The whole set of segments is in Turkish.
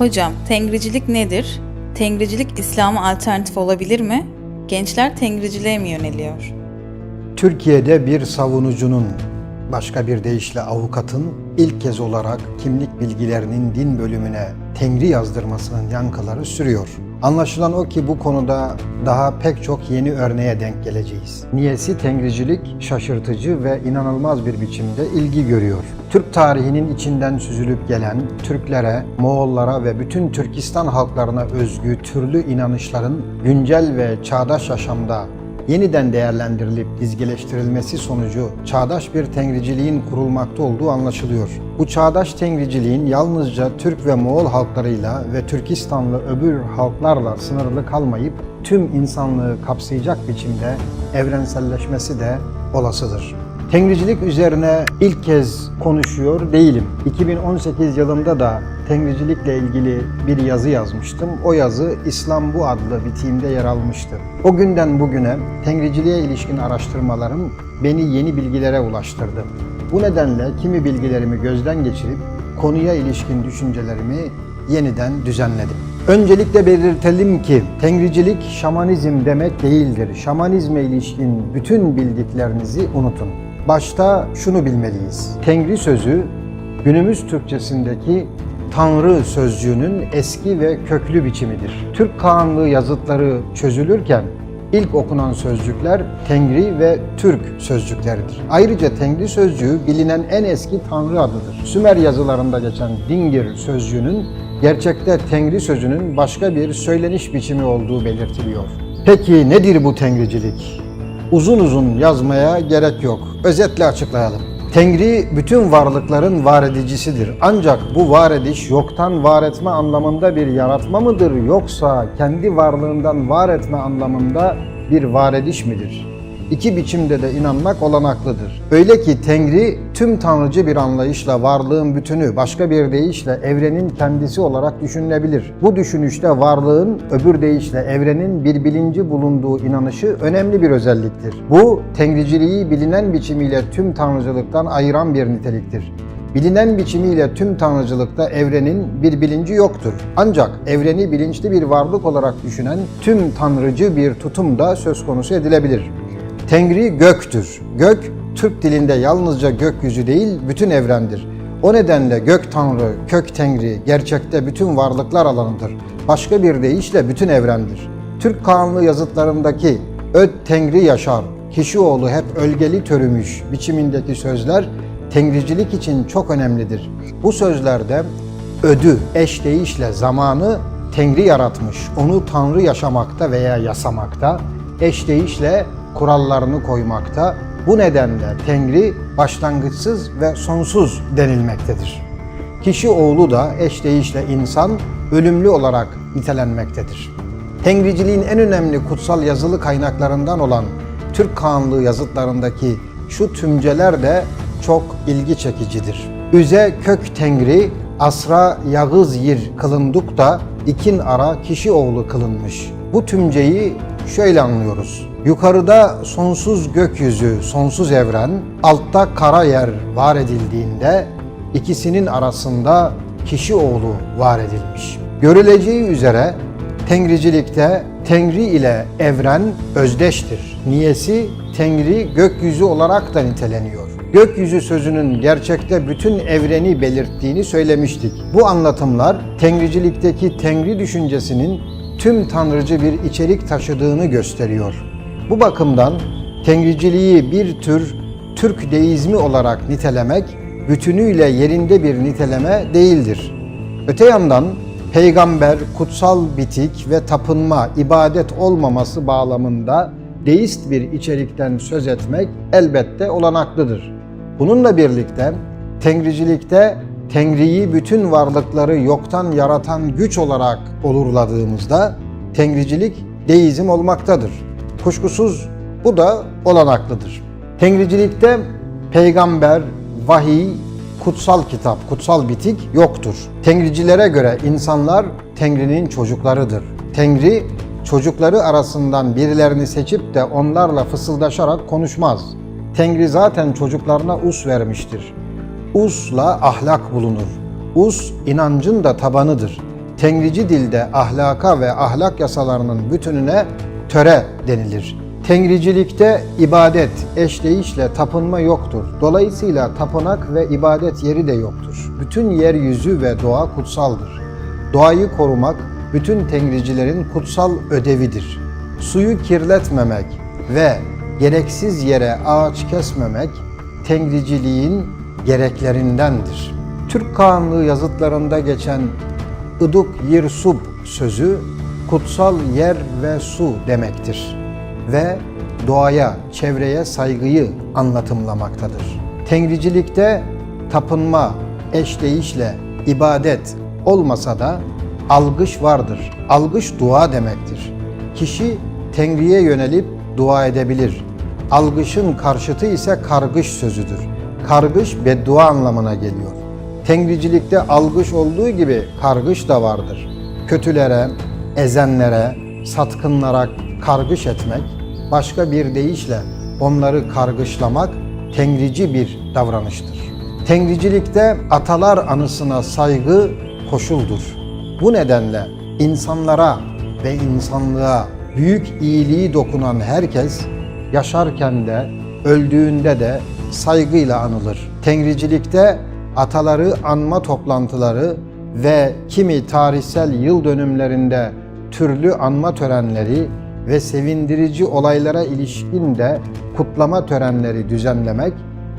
Hocam, tengricilik nedir? Tengricilik İslam'a alternatif olabilir mi? Gençler tengriciliğe mi yöneliyor? Türkiye'de bir savunucunun, başka bir deyişle avukatın ilk kez olarak kimlik bilgilerinin din bölümüne tengri yazdırmasının yankıları sürüyor. Anlaşılan o ki bu konuda daha pek çok yeni örneğe denk geleceğiz. Niyesi tengricilik şaşırtıcı ve inanılmaz bir biçimde ilgi görüyor. Türk tarihinin içinden süzülüp gelen Türklere, Moğollara ve bütün Türkistan halklarına özgü türlü inanışların güncel ve çağdaş yaşamda yeniden değerlendirilip dizgileştirilmesi sonucu çağdaş bir tengriciliğin kurulmakta olduğu anlaşılıyor. Bu çağdaş tengriciliğin yalnızca Türk ve Moğol halklarıyla ve Türkistanlı öbür halklarla sınırlı kalmayıp tüm insanlığı kapsayacak biçimde evrenselleşmesi de olasıdır. Tengricilik üzerine ilk kez konuşuyor değilim. 2018 yılında da tengricilikle ilgili bir yazı yazmıştım. O yazı İslam Bu adlı bitiğimde yer almıştı. O günden bugüne tengriciliğe ilişkin araştırmalarım beni yeni bilgilere ulaştırdı. Bu nedenle kimi bilgilerimi gözden geçirip konuya ilişkin düşüncelerimi yeniden düzenledim. Öncelikle belirtelim ki tengricilik şamanizm demek değildir. Şamanizme ilişkin bütün bildiklerinizi unutun. Başta şunu bilmeliyiz. Tengri sözü günümüz Türkçesindeki Tanrı sözcüğünün eski ve köklü biçimidir. Türk Kağanlığı yazıtları çözülürken ilk okunan sözcükler Tengri ve Türk sözcükleridir. Ayrıca Tengri sözcüğü bilinen en eski Tanrı adıdır. Sümer yazılarında geçen Dingir sözcüğünün gerçekte Tengri sözünün başka bir söyleniş biçimi olduğu belirtiliyor. Peki nedir bu tengricilik? Uzun uzun yazmaya gerek yok. Özetle açıklayalım. Tengri bütün varlıkların var edicisidir. Ancak bu var ediş yoktan var etme anlamında bir yaratma mıdır yoksa kendi varlığından var etme anlamında bir var ediş midir? İki biçimde de inanmak olanaklıdır. Öyle ki Tengri tüm tanrıcı bir anlayışla varlığın bütünü, başka bir deyişle evrenin kendisi olarak düşünülebilir. Bu düşünüşte varlığın öbür deyişle evrenin bir bilinci bulunduğu inanışı önemli bir özelliktir. Bu tengriciliği bilinen biçimiyle tüm tanrıcılıktan ayıran bir niteliktir. Bilinen biçimiyle tüm tanrıcılıkta evrenin bir bilinci yoktur. Ancak evreni bilinçli bir varlık olarak düşünen tüm tanrıcı bir tutum da söz konusu edilebilir. Tengri göktür. Gök, Türk dilinde yalnızca gökyüzü değil, bütün evrendir. O nedenle gök tanrı, kök tengri gerçekte bütün varlıklar alanıdır. Başka bir deyişle bütün evrendir. Türk Kağanlı yazıtlarındaki öd tengri yaşar, kişi oğlu hep ölgeli törümüş biçimindeki sözler tengricilik için çok önemlidir. Bu sözlerde ödü, eş deyişle zamanı Tengri yaratmış, onu Tanrı yaşamakta veya yasamakta, eş deyişle kurallarını koymakta. Bu nedenle Tengri başlangıçsız ve sonsuz denilmektedir. Kişi oğlu da eş deyişle insan ölümlü olarak nitelenmektedir. Tengriciliğin en önemli kutsal yazılı kaynaklarından olan Türk Kağanlığı yazıtlarındaki şu tümceler de çok ilgi çekicidir. Üze kök tengri, asra yağız yir kılınduk da ikin ara kişi oğlu kılınmış. Bu tümceyi şöyle anlıyoruz. Yukarıda sonsuz gökyüzü, sonsuz evren, altta kara yer var edildiğinde ikisinin arasında kişi oğlu var edilmiş. Görüleceği üzere Tengricilikte Tengri ile evren özdeştir. Niyesi Tengri gökyüzü olarak da niteleniyor. Gökyüzü sözünün gerçekte bütün evreni belirttiğini söylemiştik. Bu anlatımlar Tengricilikteki Tengri düşüncesinin tüm tanrıcı bir içerik taşıdığını gösteriyor. Bu bakımdan Tengriciliği bir tür Türk deizmi olarak nitelemek bütünüyle yerinde bir niteleme değildir. Öte yandan peygamber, kutsal bitik ve tapınma, ibadet olmaması bağlamında deist bir içerikten söz etmek elbette olanaklıdır. Bununla birlikte Tengricilikte Tengri'yi bütün varlıkları yoktan yaratan güç olarak olurladığımızda Tengricilik deizm olmaktadır. Kuşkusuz bu da olanaklıdır. Tengricilikte peygamber, vahiy, kutsal kitap, kutsal bitik yoktur. Tengricilere göre insanlar Tengri'nin çocuklarıdır. Tengri çocukları arasından birilerini seçip de onlarla fısıldaşarak konuşmaz. Tengri zaten çocuklarına us vermiştir. Usla ahlak bulunur. Us inancın da tabanıdır. Tengrici dilde ahlaka ve ahlak yasalarının bütününe töre denilir. Tengricilikte ibadet, eşleyişle tapınma yoktur. Dolayısıyla tapınak ve ibadet yeri de yoktur. Bütün yeryüzü ve doğa kutsaldır. Doğayı korumak bütün tengricilerin kutsal ödevidir. Suyu kirletmemek ve gereksiz yere ağaç kesmemek tengriciliğin gereklerindendir. Türk Kağanlığı yazıtlarında geçen ıduk yirsub sözü kutsal yer ve su demektir ve doğaya, çevreye saygıyı anlatımlamaktadır. Tengricilikte tapınma, eşleyişle ibadet olmasa da algış vardır. Algış dua demektir. Kişi Tengri'ye yönelip dua edebilir. Algışın karşıtı ise kargış sözüdür. Kargış beddua anlamına geliyor. Tengricilikte algış olduğu gibi kargış da vardır. Kötülere, ezenlere, satkınlara kargış etmek, başka bir deyişle onları kargışlamak tengrici bir davranıştır. Tengricilikte atalar anısına saygı koşuldur. Bu nedenle insanlara ve insanlığa büyük iyiliği dokunan herkes yaşarken de öldüğünde de saygıyla anılır. Tengricilikte ataları anma toplantıları ve kimi tarihsel yıl dönümlerinde türlü anma törenleri ve sevindirici olaylara ilişkin de kutlama törenleri düzenlemek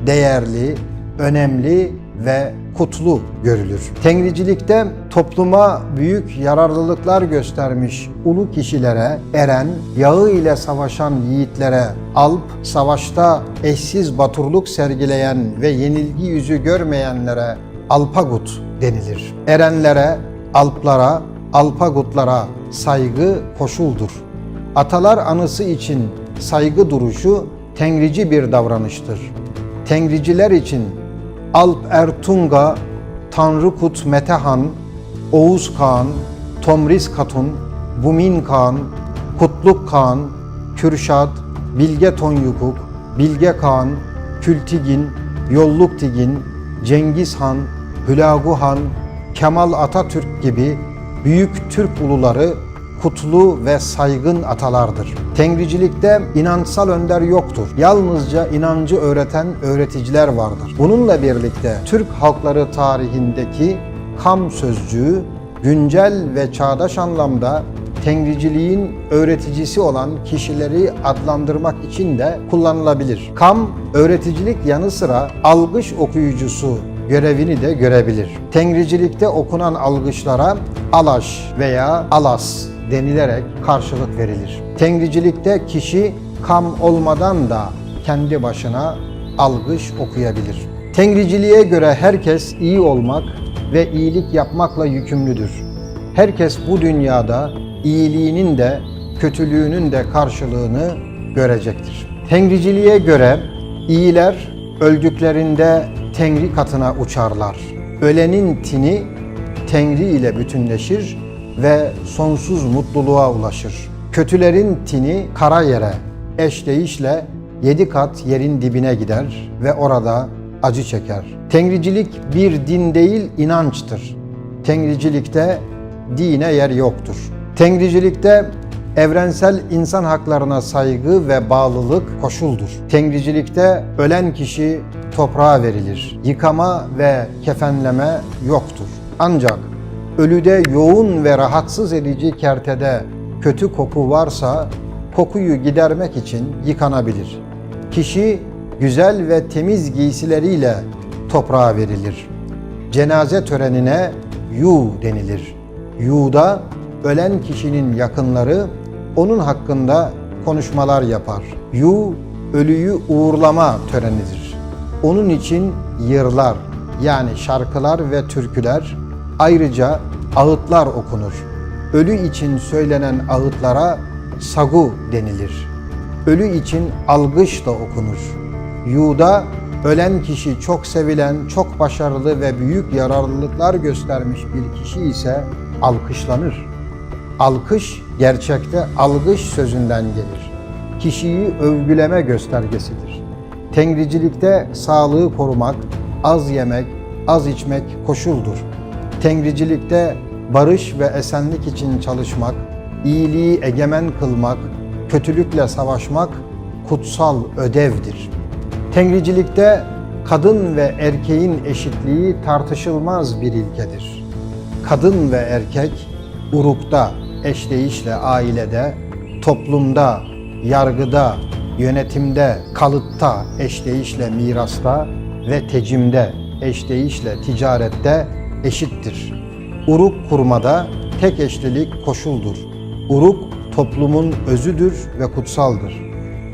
değerli, önemli ve kutlu görülür. Tengricilikte topluma büyük yararlılıklar göstermiş ulu kişilere, eren, yağı ile savaşan yiğitlere, alp, savaşta eşsiz baturluk sergileyen ve yenilgi yüzü görmeyenlere alpagut denilir. Erenlere, alplara, alpagutlara saygı koşuldur. Atalar anısı için saygı duruşu tengrici bir davranıştır. Tengriciler için Alp Ertunga, Tanrıkut Metehan, Oğuz Kağan, Tomris Katun, Bumin Kağan, Kutluk Kağan, Kürşat, Bilge Tonyukuk, Bilge Kağan, Kültigin, Yolluk Tigin, Cengiz Han, Hülagu Han, Kemal Atatürk gibi büyük Türk uluları kutlu ve saygın atalardır. Tengricilikte inançsal önder yoktur. Yalnızca inancı öğreten öğreticiler vardır. Bununla birlikte Türk halkları tarihindeki kam sözcüğü güncel ve çağdaş anlamda tengriciliğin öğreticisi olan kişileri adlandırmak için de kullanılabilir. Kam, öğreticilik yanı sıra algış okuyucusu görevini de görebilir. Tengricilikte okunan algışlara alaş veya alas denilerek karşılık verilir. Tengricilikte kişi kam olmadan da kendi başına algış okuyabilir. Tengriciliğe göre herkes iyi olmak ve iyilik yapmakla yükümlüdür. Herkes bu dünyada iyiliğinin de kötülüğünün de karşılığını görecektir. Tengriciliğe göre iyiler öldüklerinde Tengri katına uçarlar. Ölenin tini Tengri ile bütünleşir ve sonsuz mutluluğa ulaşır. Kötülerin tini kara yere, eşleyişle yedi kat yerin dibine gider ve orada acı çeker. Tengricilik bir din değil inançtır. Tengricilikte dine yer yoktur. Tengricilikte evrensel insan haklarına saygı ve bağlılık koşuldur. Tengricilikte ölen kişi toprağa verilir. Yıkama ve kefenleme yoktur. Ancak ölüde yoğun ve rahatsız edici kertede kötü koku varsa kokuyu gidermek için yıkanabilir. Kişi güzel ve temiz giysileriyle toprağa verilir. Cenaze törenine yu denilir. Yu'da ölen kişinin yakınları onun hakkında konuşmalar yapar. Yu, ölüyü uğurlama törenidir. Onun için yırlar yani şarkılar ve türküler ayrıca ağıtlar okunur. Ölü için söylenen ağıtlara sagu denilir. Ölü için algış da okunur. Yu'da ölen kişi çok sevilen, çok başarılı ve büyük yararlılıklar göstermiş bir kişi ise alkışlanır. Alkış gerçekte algış sözünden gelir. Kişiyi övgüleme göstergesidir. Tengricilikte sağlığı korumak, az yemek, az içmek koşuldur. Tengricilikte barış ve esenlik için çalışmak, iyiliği egemen kılmak, kötülükle savaşmak kutsal ödevdir. Tengricilikte kadın ve erkeğin eşitliği tartışılmaz bir ilkedir. Kadın ve erkek urukta, eşleyişle ailede, toplumda, yargıda, yönetimde, kalıtta, eşleyişle mirasta ve tecimde, eşleyişle ticarette eşittir. Uruk kurmada tek eşlilik koşuldur. Uruk toplumun özüdür ve kutsaldır.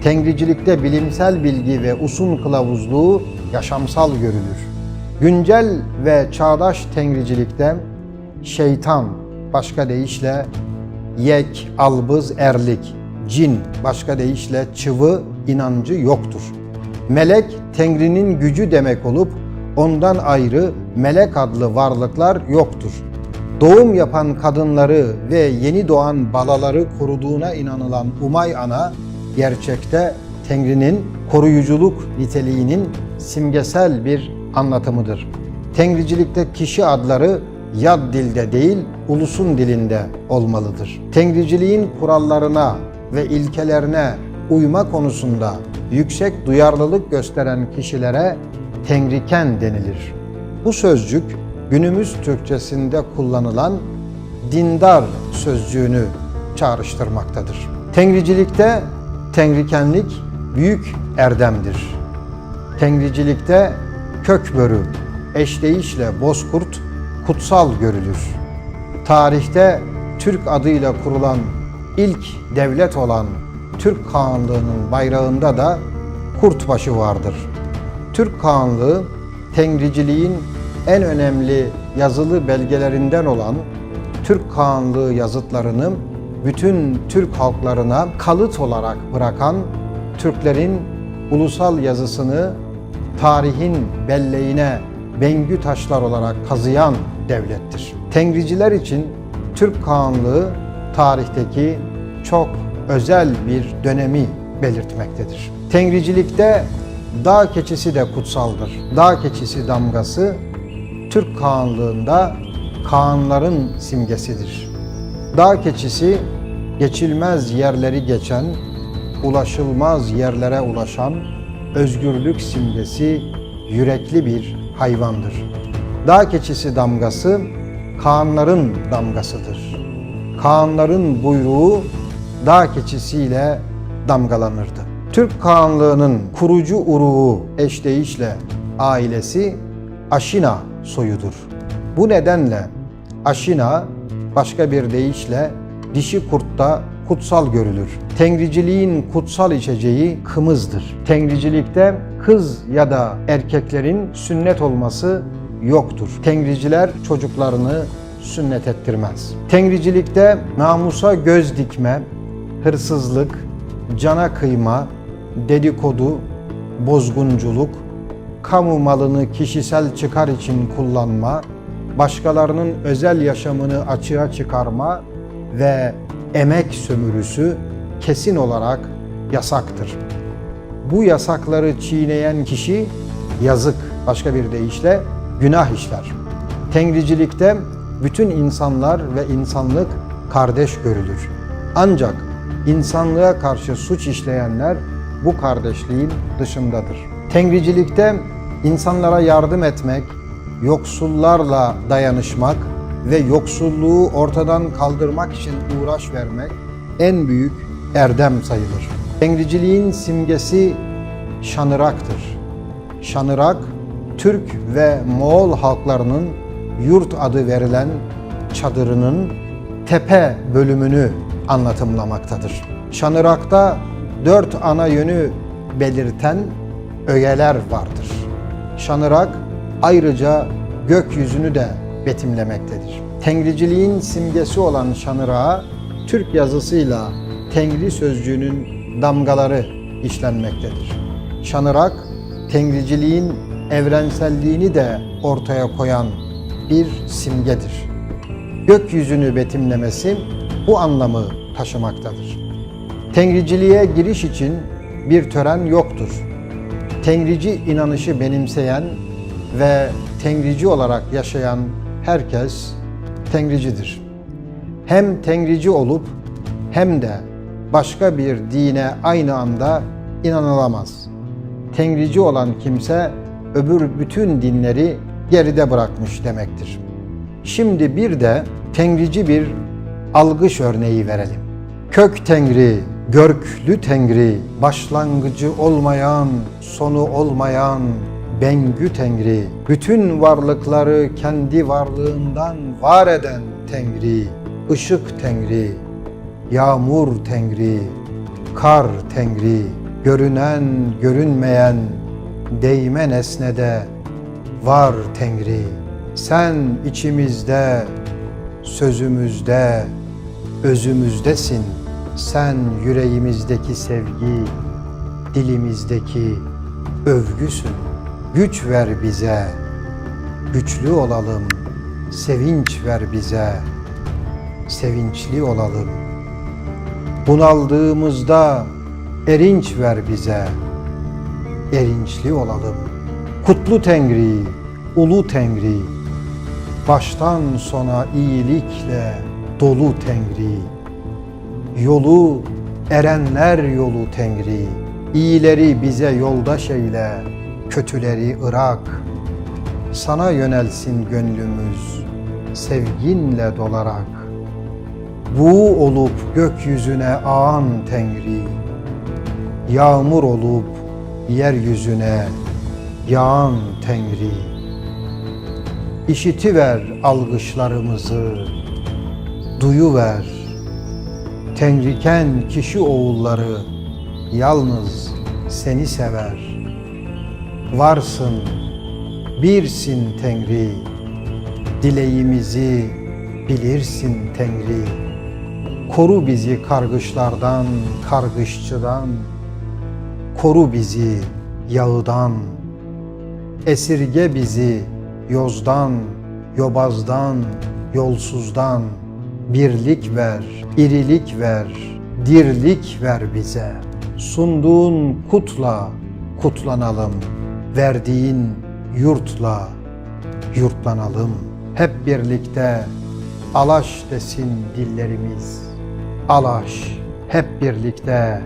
Tengricilikte bilimsel bilgi ve usun kılavuzluğu yaşamsal görülür. Güncel ve çağdaş tengricilikte şeytan, başka deyişle yek, albız, erlik, cin, başka deyişle çıvı inancı yoktur. Melek, Tengri'nin gücü demek olup ondan ayrı melek adlı varlıklar yoktur. Doğum yapan kadınları ve yeni doğan balaları koruduğuna inanılan Umay Ana, gerçekte Tengri'nin koruyuculuk niteliğinin simgesel bir anlatımıdır. Tengricilikte kişi adları yad dilde değil, ulusun dilinde olmalıdır. Tengriciliğin kurallarına ve ilkelerine uyma konusunda yüksek duyarlılık gösteren kişilere tengriken denilir. Bu sözcük günümüz Türkçesinde kullanılan dindar sözcüğünü çağrıştırmaktadır. Tengricilikte tengrikenlik büyük erdemdir. Tengricilikte kökbörü, eşleyişle bozkurt kutsal görülür. Tarihte Türk adıyla kurulan ilk devlet olan Türk Kağanlığı'nın bayrağında da kurtbaşı vardır. Türk Kağanlığı, Tengriciliğin en önemli yazılı belgelerinden olan Türk Kağanlığı yazıtlarını bütün Türk halklarına kalıt olarak bırakan Türklerin ulusal yazısını tarihin belleğine bengü taşlar olarak kazıyan devlettir. Tengriciler için Türk Kağanlığı tarihteki çok özel bir dönemi belirtmektedir. Tengricilikte dağ keçisi de kutsaldır. Dağ keçisi damgası Türk Kağanlığında Kağanların simgesidir. Dağ keçisi geçilmez yerleri geçen, ulaşılmaz yerlere ulaşan özgürlük simgesi yürekli bir hayvandır. Dağ keçisi damgası Kağanların damgasıdır. Kağanların buyruğu dağ keçisiyle damgalanırdı. Türk Kağanlığı'nın kurucu uruğu eşdeğişle ailesi Aşina soyudur. Bu nedenle Aşina başka bir deyişle dişi kurtta kutsal görülür. Tengriciliğin kutsal içeceği kımızdır. Tengricilikte kız ya da erkeklerin sünnet olması yoktur. Tengriciler çocuklarını sünnet ettirmez. Tengricilikte namusa göz dikme, hırsızlık, cana kıyma, dedikodu, bozgunculuk, kamu malını kişisel çıkar için kullanma, başkalarının özel yaşamını açığa çıkarma ve emek sömürüsü kesin olarak yasaktır. Bu yasakları çiğneyen kişi yazık, başka bir deyişle günah işler. Tengricilikte bütün insanlar ve insanlık kardeş görülür. Ancak insanlığa karşı suç işleyenler bu kardeşliğin dışındadır. Tengricilikte insanlara yardım etmek, yoksullarla dayanışmak ve yoksulluğu ortadan kaldırmak için uğraş vermek en büyük erdem sayılır. Tengriciliğin simgesi şanıraktır. Şanırak, Türk ve Moğol halklarının yurt adı verilen çadırının tepe bölümünü anlatımlamaktadır. Şanırak'ta dört ana yönü belirten ögeler vardır. Şanırak ayrıca gökyüzünü de betimlemektedir. Tengriciliğin simgesi olan şanırağa Türk yazısıyla Tengri sözcüğünün damgaları işlenmektedir. Şanırak, Tengriciliğin evrenselliğini de ortaya koyan bir simgedir. Gökyüzünü betimlemesi bu anlamı taşımaktadır. Tengriciliğe giriş için bir tören yoktur. Tengrici inanışı benimseyen ve Tengrici olarak yaşayan herkes tengricidir. Hem tengrici olup hem de başka bir dine aynı anda inanılamaz. Tengrici olan kimse öbür bütün dinleri geride bırakmış demektir. Şimdi bir de tengrici bir algış örneği verelim. Kök tengri, görklü tengri, başlangıcı olmayan, sonu olmayan, bengü tengri, bütün varlıkları kendi varlığından var eden tengri, ışık tengri, yağmur tengri, kar tengri, görünen, görünmeyen, değme nesnede var tengri. Sen içimizde, sözümüzde, özümüzdesin. Sen yüreğimizdeki sevgi, dilimizdeki övgüsün. Güç ver bize, güçlü olalım. Sevinç ver bize, sevinçli olalım. Bunaldığımızda erinç ver bize, erinçli olalım. Kutlu Tengri, Ulu Tengri, baştan sona iyilikle dolu Tengri, yolu erenler yolu Tengri, iyileri bize yoldaş eyle, kötüleri ırak. Sana yönelsin gönlümüz, sevginle dolarak. Bu olup gökyüzüne ağan Tengri, yağmur olup yeryüzüne yağan Tengri. İşitiver algışlarımızı, duyuver. Tengriken kişi oğulları yalnız seni sever. Varsın, birsin Tengri. Dileğimizi bilirsin Tengri. Koru bizi kargışlardan, kargışçıdan. Koru bizi yağıdan. Esirge bizi yozdan, yobazdan, yolsuzdan. Birlik ver, irilik ver, dirlik ver bize. Sunduğun kutla kutlanalım. Verdiğin yurtla yurtlanalım. Hep birlikte alaş desin dillerimiz. Alaş, hep birlikte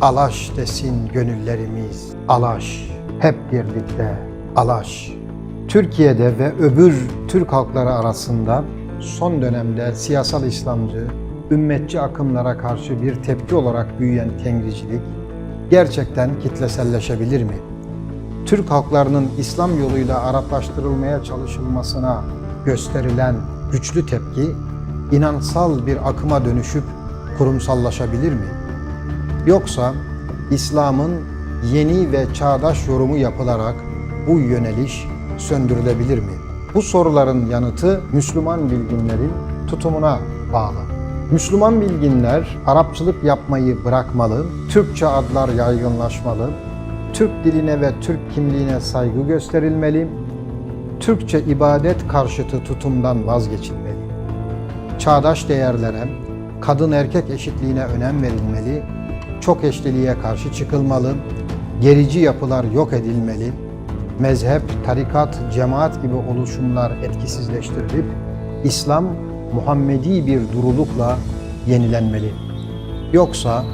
alaş desin gönüllerimiz. Alaş, hep birlikte alaş. Türkiye'de ve öbür Türk halkları arasında son dönemde siyasal İslamcı, ümmetçi akımlara karşı bir tepki olarak büyüyen tengricilik gerçekten kitleselleşebilir mi? Türk halklarının İslam yoluyla Araplaştırılmaya çalışılmasına gösterilen güçlü tepki inansal bir akıma dönüşüp kurumsallaşabilir mi? Yoksa İslam'ın yeni ve çağdaş yorumu yapılarak bu yöneliş söndürülebilir mi? Bu soruların yanıtı Müslüman bilginlerin tutumuna bağlı. Müslüman bilginler Arapçılık yapmayı bırakmalı, Türkçe adlar yaygınlaşmalı, Türk diline ve Türk kimliğine saygı gösterilmeli, Türkçe ibadet karşıtı tutumdan vazgeçilmeli. Çağdaş değerlere, kadın erkek eşitliğine önem verilmeli, çok eşliliğe karşı çıkılmalı, gerici yapılar yok edilmeli, mezhep, tarikat, cemaat gibi oluşumlar etkisizleştirilip İslam Muhammedi bir durulukla yenilenmeli. Yoksa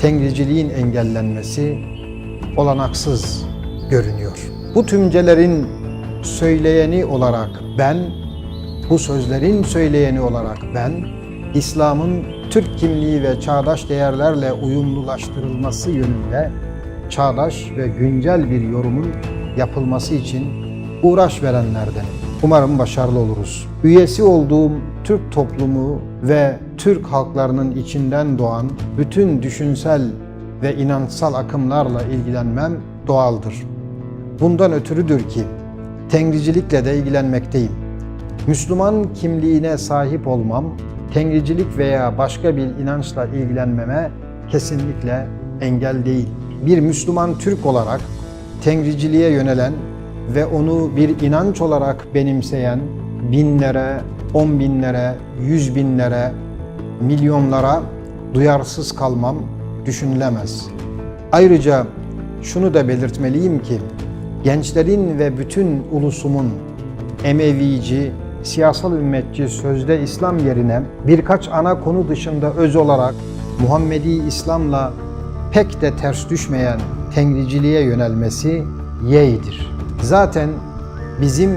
tengriciliğin engellenmesi olanaksız görünüyor. Bu tümcelerin söyleyeni olarak ben, bu sözlerin söyleyeni olarak ben, İslam'ın Türk kimliği ve çağdaş değerlerle uyumlulaştırılması yönünde çağdaş ve güncel bir yorumun yapılması için uğraş verenlerdenim. Umarım başarılı oluruz. Üyesi olduğum Türk toplumu ve Türk halklarının içinden doğan bütün düşünsel ve inançsal akımlarla ilgilenmem doğaldır. Bundan ötürüdür ki tengricilikle de ilgilenmekteyim. Müslüman kimliğine sahip olmam, tengricilik veya başka bir inançla ilgilenmeme kesinlikle engel değil. Bir Müslüman Türk olarak tengriciliğe yönelen ve onu bir inanç olarak benimseyen binlere, on binlere, yüz binlere, milyonlara duyarsız kalmam düşünülemez. Ayrıca şunu da belirtmeliyim ki gençlerin ve bütün ulusumun Emevici, siyasal ümmetçi sözde İslam yerine birkaç ana konu dışında öz olarak Muhammedi İslam'la pek de ters düşmeyen tengriciliğe yönelmesi yeğdir. Zaten bizim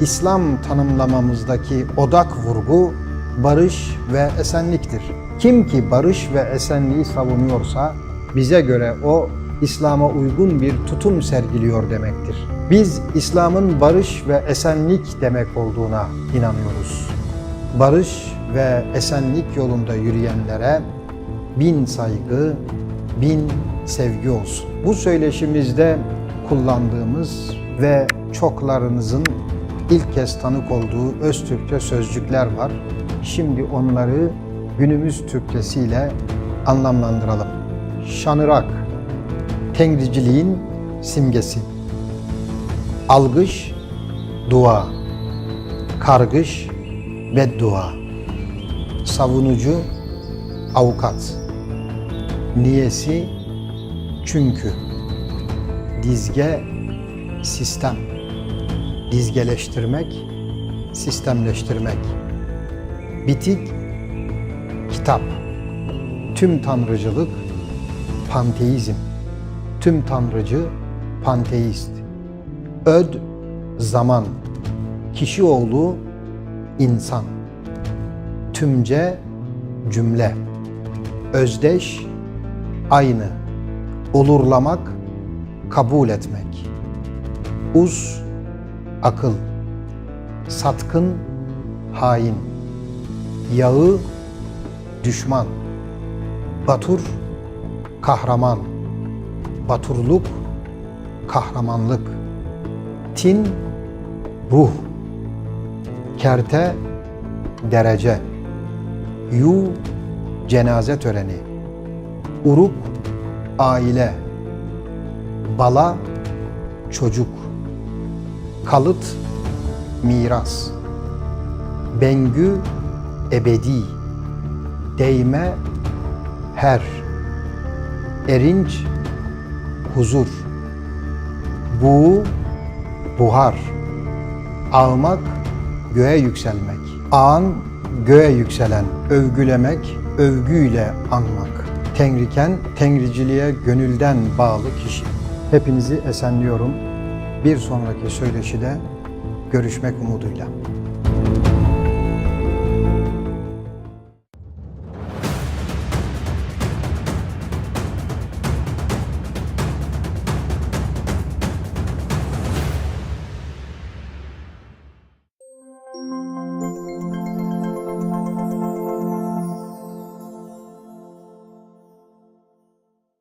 İslam tanımlamamızdaki odak vurgu barış ve esenliktir. Kim ki barış ve esenliği savunuyorsa bize göre o İslam'a uygun bir tutum sergiliyor demektir. Biz İslam'ın barış ve esenlik demek olduğuna inanıyoruz. Barış ve esenlik yolunda yürüyenlere bin saygı, bin sevgi olsun. Bu söyleşimizde kullandığımız ve çoklarınızın ilk kez tanık olduğu öz Türkçe sözcükler var. Şimdi onları günümüz Türkçesiyle anlamlandıralım. Şanırak, tengriciliğin simgesi. Algış, dua. Kargış, beddua. Savunucu, avukat. Niyesi, çünkü. Dizge, sistem. Dizgeleştirmek, sistemleştirmek. Bitik, kitap. Tüm tanrıcılık, panteizm. Tüm tanrıcı, panteist. Öd, zaman. Kişi oğlu, insan. Tümce, cümle. Özdeş, aynı. Olurlamak, kabul etmek. Uz, akıl. Satkın, hain. Yağı, düşman. Batur, kahraman. Baturluk, kahramanlık. Tin, ruh. Kerte, derece. Yu, cenaze töreni. Uruk, aile. Bala, çocuk. Kalıt, miras. Bengü, ebedi. Değme, her. Erinç, huzur. Buğu, buhar. Ağmak, göğe yükselmek. Ağan, göğe yükselen. Övgülemek, övgüyle anmak. Tengriken, tengriciliğe gönülden bağlı kişi. Hepinizi esenliyorum. Bir sonraki söyleşide görüşmek umuduyla.